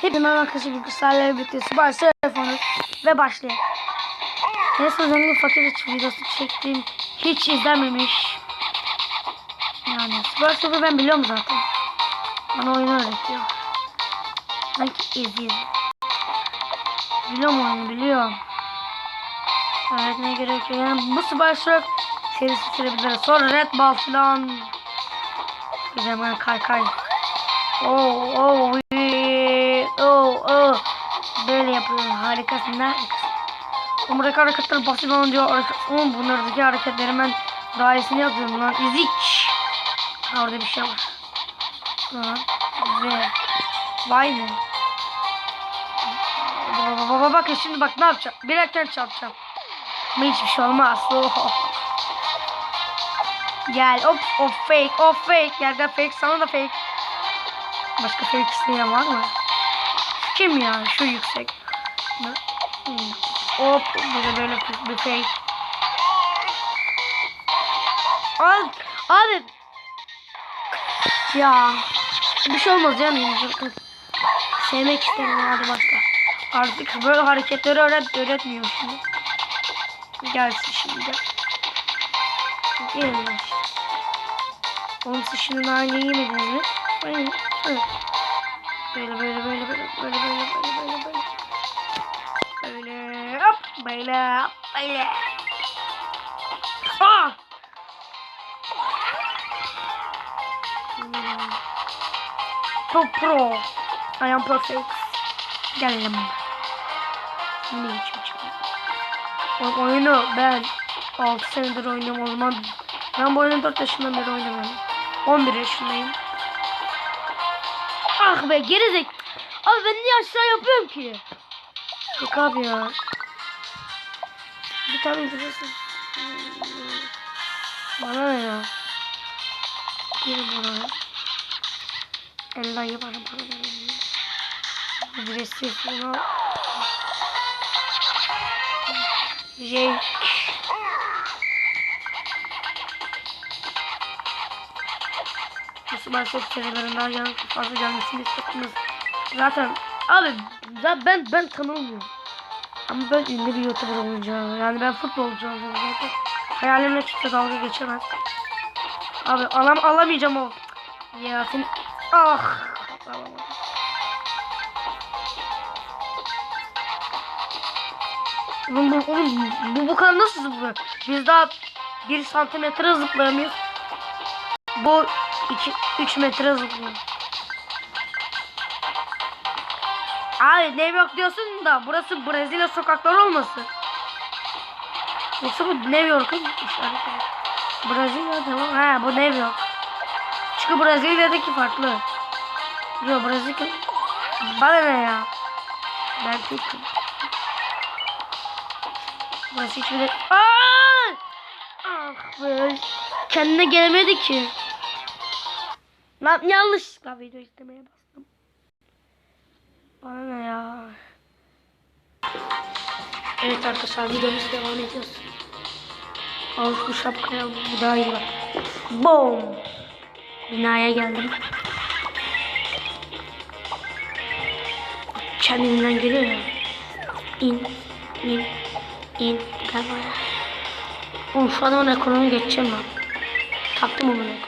Hepinize arkadaşlar bilgisayarla birlikte Süper telefonu ve başlayalım. Neyse zengin fakir hiç videosu çektiğim hiç izlememiş. Yani Süper Sıfır ben biliyorum zaten. Bana oyunu öğretiyor. Sanki izleyeyim. Biliyorum oyunu biliyorum. Öğretmeye gerek yok. Yani bu Süper Sıfır serisi sürebiliriz. Sonra Red Ball falan. Güzel kay kay. Oh oh wee, oh oh. Böyle yapıyorum. Harikasın. Ne harikasın. Buradaki hareketler basit olunca harikasın. Bunlardaki hareketleri ben daha iyisini yapıyorum lan. İzik. Ha, orada bir şey var. Lan. Vay ne? Baba baba bakın şimdi bak ne yapacağım. Bilekten çarpacağım. Ama hiçbir şey olmaz. Oh. Gel. Hop hop fake. Hop fake. Gel gel fake. Sana da fake. Başka fake isteyen var mı? Kim ya? Şu yüksek. Hmm. Hop. Böyle böyle bir fake. Abi. Abi. Ya. Bir şey olmaz ya. Sevmek isterim hadi başla. Artık böyle hareketleri öğret öğretmiyor şimdi. Gelsin şimdi. Gelin siz şimdi aynı yemediniz mi? Evet. Böyle böyle böyle böyle böyle böyle böyle böyle hop böyle hop böyle. Ah! Hmm. Pro pro. I am perfect. Geldim. Ne içim çıkıyor? Oyunu ben 6 senedir oynuyorum o zaman. Ben bu oyunu 4 yaşından beri oynamıyorum. 11 yaşındayım. Ah be gerizek. Abi ben niye aşağı yapıyorum ki? Yok abi ya. Bir tane izlesin. Bana ne ya? Girin buraya. Elden yaparım para verin. Ücretsiz bunu. Jake. Müslüman çok yan- fazla gelmesini istiyorsunuz. Zaten abi zaten ben ben tanımıyorum. Ama ben ünlü bir YouTuber olacağım. Yani ben futbolcu olacağım zaten. Hayalimle kimse dalga geçemez. Abi alam alamayacağım o. Ya sen ah alamadım. Oğlum bu, oğlum, bu, bu kadar nasıl zıplıyor? Biz daha bir santimetre zıplayamıyoruz. Bu 2 3 metre zıplıyor. Abi ne yok diyorsun da burası Brezilya sokakları olması. Yoksa bu New York'un işareti. Brezilya tamam. Ha bu New York. Çünkü Brezilya'daki farklı. Yok Brezilya. Bana ne ya? Ben Türk'üm. Burası hiçbir. Aa! Ah be. Kendine gelemedi ki. Lan yanlışlıkla video istemeye bastım. Evet arkadaşlar videomuz devam ediyoruz. Al şu şapkaya bu daha iyi bak. Boom. Binaya geldim. Kendimden geliyor ya. İn, in, in. Gel buraya. Oğlum şu adamın ekonomi geçeceğim ben. Taktım onun ekonomi.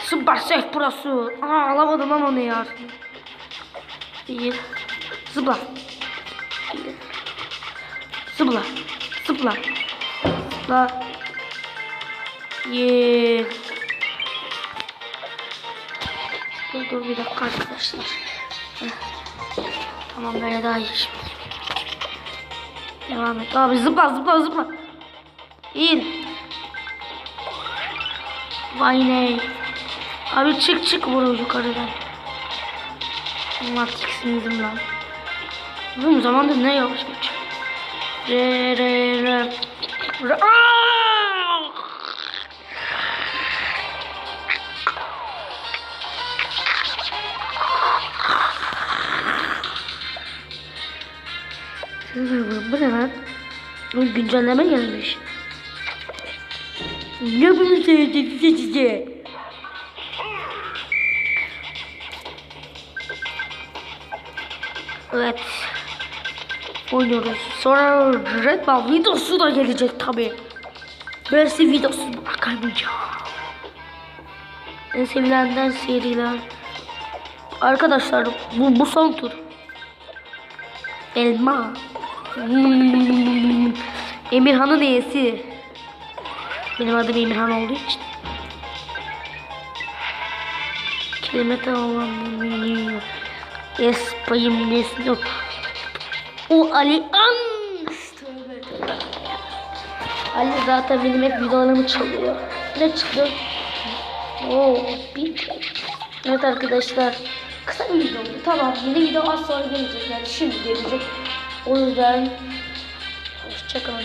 Süper Safe burası. Aa alamadım ama onu ya. İyi. Zıpla. Zıpla. Zıpla. Zıpla. İyi. Dur dur bir dakika arkadaşlar. Heh. Tamam böyle daha iyi. Devam et. Abi zıpla zıpla zıpla. İn. Vay ne. Abi çık çık vur yukarıdan. Allah tiksindim lan. Uzun zamandır ne yavaş geç. Re re re. re. Bu ne lan? Bu güncelleme gelmiş. Ne bunu söyledi size? Evet. Oynuyoruz. Sonra Red Bull videosu da gelecek tabi. Size videosu bırakamayacağım. En sevilenden seriler. Arkadaşlar bu, bu son tur. Elma. Hmm. Emirhan'ın iyisi. Benim adım Emirhan olduğu için. Kelime tamamlanıyor. Espayım nesli. O Ali An. Ali zaten benim hep videolarımı çalıyor. Ne çıktı? Oo, bir. Evet arkadaşlar. Kısa bir video oldu. Tamam yeni video az sonra gelecek. Yani şimdi gelecek. O yüzden hoşçakalın.